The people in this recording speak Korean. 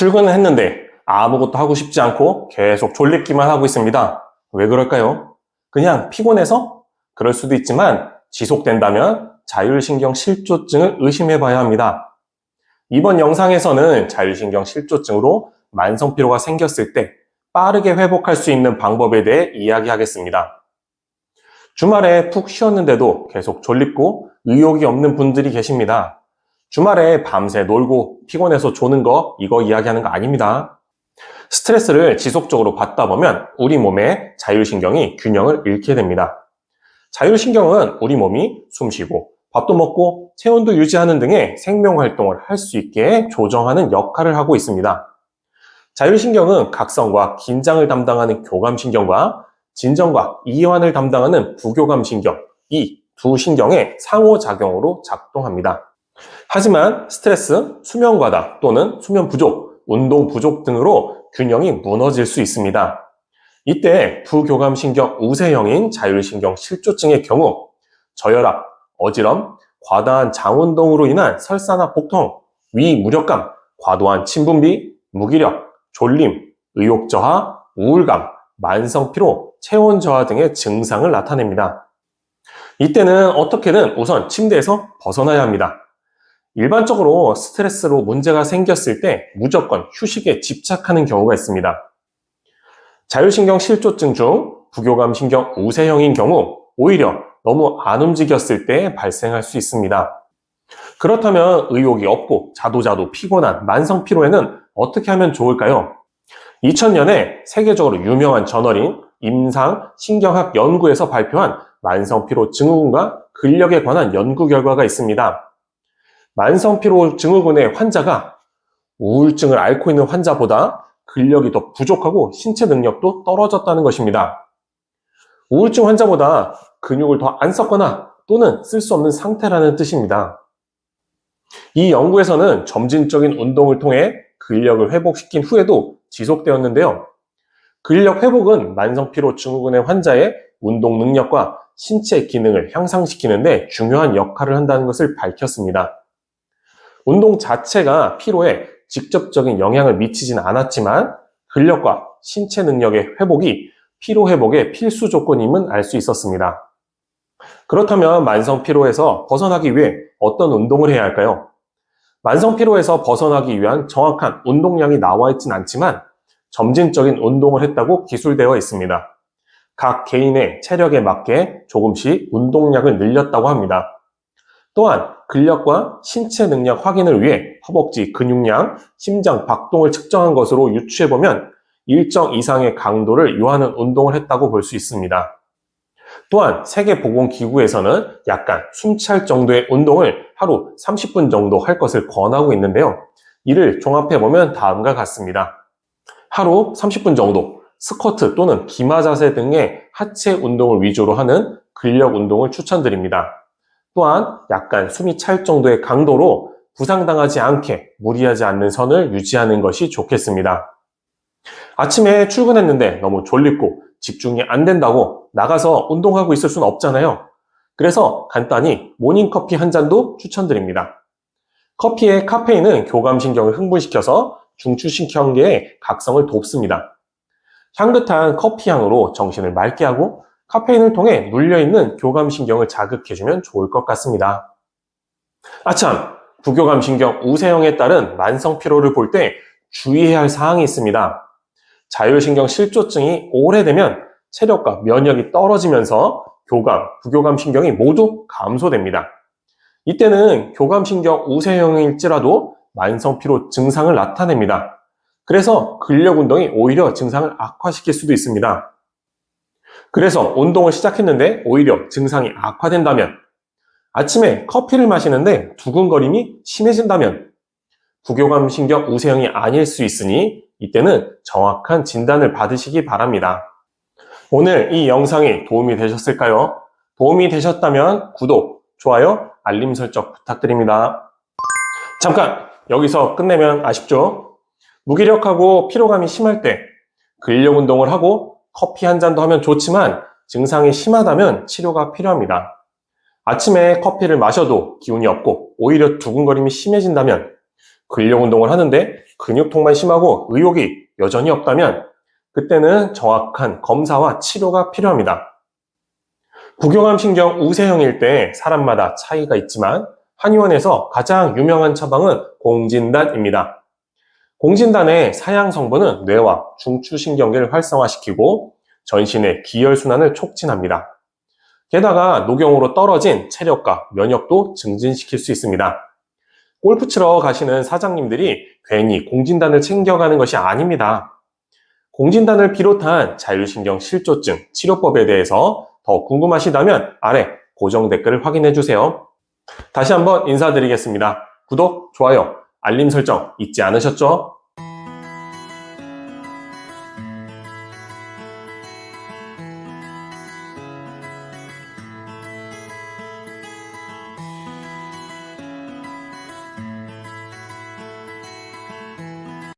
출근을 했는데 아무것도 하고 싶지 않고 계속 졸리기만 하고 있습니다. 왜 그럴까요? 그냥 피곤해서? 그럴 수도 있지만 지속된다면 자율신경 실조증을 의심해 봐야 합니다. 이번 영상에서는 자율신경 실조증으로 만성피로가 생겼을 때 빠르게 회복할 수 있는 방법에 대해 이야기하겠습니다. 주말에 푹 쉬었는데도 계속 졸립고 의욕이 없는 분들이 계십니다. 주말에 밤새 놀고 피곤해서 조는 거 이거 이야기하는 거 아닙니다. 스트레스를 지속적으로 받다 보면 우리 몸의 자율신경이 균형을 잃게 됩니다. 자율신경은 우리 몸이 숨쉬고 밥도 먹고 체온도 유지하는 등의 생명활동을 할 수 있게 조정하는 역할을 하고 있습니다. 자율신경은 각성과 긴장을 담당하는 교감신경과 진정과 이완을 담당하는 부교감신경, 이 두 신경의 상호작용으로 작동합니다. 하지만 스트레스, 수면 과다 또는 수면 부족, 운동 부족 등으로 균형이 무너질 수 있습니다. 이때 부교감신경 우세형인 자율신경 실조증의 경우 저혈압, 어지럼, 과다한 장운동으로 인한 설사나 복통, 위무력감, 과도한 침분비, 무기력, 졸림, 의욕 저하, 우울감, 만성 피로, 체온 저하 등의 증상을 나타냅니다. 이때는 어떻게든 우선 침대에서 벗어나야 합니다. 일반적으로 스트레스로 문제가 생겼을 때 무조건 휴식에 집착하는 경우가 있습니다. 자율신경 실조증 중 부교감 신경 우세형인 경우 오히려 너무 안 움직였을 때 발생할 수 있습니다. 그렇다면 의욕이 없고 자도자도 피곤한 만성 피로에는 어떻게 하면 좋을까요? 2000년에 세계적으로 유명한 저널인 임상 신경학 연구에서 발표한 만성 피로 증후군과 근력에 관한 연구 결과가 있습니다. 만성 피로 증후군의 환자가 우울증을 앓고 있는 환자보다 근력이 더 부족하고 신체 능력도 떨어졌다는 것입니다. 우울증 환자보다 근육을 더 안 썼거나 또는 쓸 수 없는 상태라는 뜻입니다. 이 연구에서는 점진적인 운동을 통해 근력을 회복시킨 후에도 지속되었는데요. 근력 회복은 만성피로 증후군의 환자의 운동 능력과 신체 기능을 향상시키는데 중요한 역할을 한다는 것을 밝혔습니다. 운동 자체가 피로에 직접적인 영향을 미치지는 않았지만 근력과 신체 능력의 회복이 피로 회복의 필수 조건임은 알 수 있었습니다. 그렇다면 만성 피로에서 벗어나기 위해 어떤 운동을 해야 할까요? 만성 피로에서 벗어나기 위한 정확한 운동량이 나와 있진 않지만 점진적인 운동을 했다고 기술되어 있습니다. 각 개인의 체력에 맞게 조금씩 운동량을 늘렸다고 합니다. 또한 근력과 신체 능력 확인을 위해 허벅지 근육량, 심장 박동을 측정한 것으로 유추해보면 일정 이상의 강도를 요하는 운동을 했다고 볼 수 있습니다. 또한 세계보건기구에서는 약간 숨찰 정도의 운동을 하루 30분 정도 할 것을 권하고 있는데요. 이를 종합해보면 다음과 같습니다. 하루 30분 정도 스쿼트 또는 기마 자세 등의 하체 운동을 위주로 하는 근력 운동을 추천드립니다. 또한 약간 숨이 찰 정도의 강도로 부상당하지 않게 무리하지 않는 선을 유지하는 것이 좋겠습니다. 아침에 출근했는데 너무 졸립고 집중이 안 된다고 나가서 운동하고 있을 수는 없잖아요. 그래서 간단히 모닝커피 한 잔도 추천드립니다. 커피의 카페인은 교감신경을 흥분시켜서 중추신경계의 각성을 돕습니다. 향긋한 커피향으로 정신을 맑게 하고 카페인을 통해 눌려있는 교감신경을 자극해주면 좋을 것 같습니다. 아참, 부교감신경 우세형에 따른 만성 피로를 볼 때 주의해야 할 사항이 있습니다. 자율신경 실조증이 오래되면 체력과 면역이 떨어지면서 교감, 부교감 신경이 모두 감소됩니다. 이때는 교감 신경 우세형일지라도 만성 피로 증상을 나타냅니다. 그래서 근력 운동이 오히려 증상을 악화시킬 수도 있습니다. 그래서 운동을 시작했는데 오히려 증상이 악화된다면 아침에 커피를 마시는데 두근거림이 심해진다면 부교감 신경 우세형이 아닐 수 있으니 이때는 정확한 진단을 받으시기 바랍니다. 오늘 이 영상이 도움이 되셨을까요? 도움이 되셨다면 구독, 좋아요, 알림 설정 부탁드립니다. 잠깐! 여기서 끝내면 아쉽죠? 무기력하고 피로감이 심할 때 근력 운동을 하고 커피 한 잔도 하면 좋지만 증상이 심하다면 치료가 필요합니다. 아침에 커피를 마셔도 기운이 없고 오히려 두근거림이 심해진다면 근력 운동을 하는데 근육통만 심하고 의욕이 여전히 없다면 그때는 정확한 검사와 치료가 필요합니다. 구경암 신경 우세형일 때 사람마다 차이가 있지만 한의원에서 가장 유명한 처방은 공진단입니다. 공진단의 사양 성분은 뇌와 중추신경계를 활성화시키고 전신의 기혈순환을 촉진합니다. 게다가 녹용으로 떨어진 체력과 면역도 증진시킬 수 있습니다. 골프 치러 가시는 사장님들이 괜히 공진단을 챙겨가는 것이 아닙니다. 공진단을 비롯한 자율신경 실조증 치료법에 대해서 더 궁금하시다면 아래 고정 댓글을 확인해 주세요. 다시 한번 인사드리겠습니다. 구독, 좋아요, 알림 설정 잊지 않으셨죠?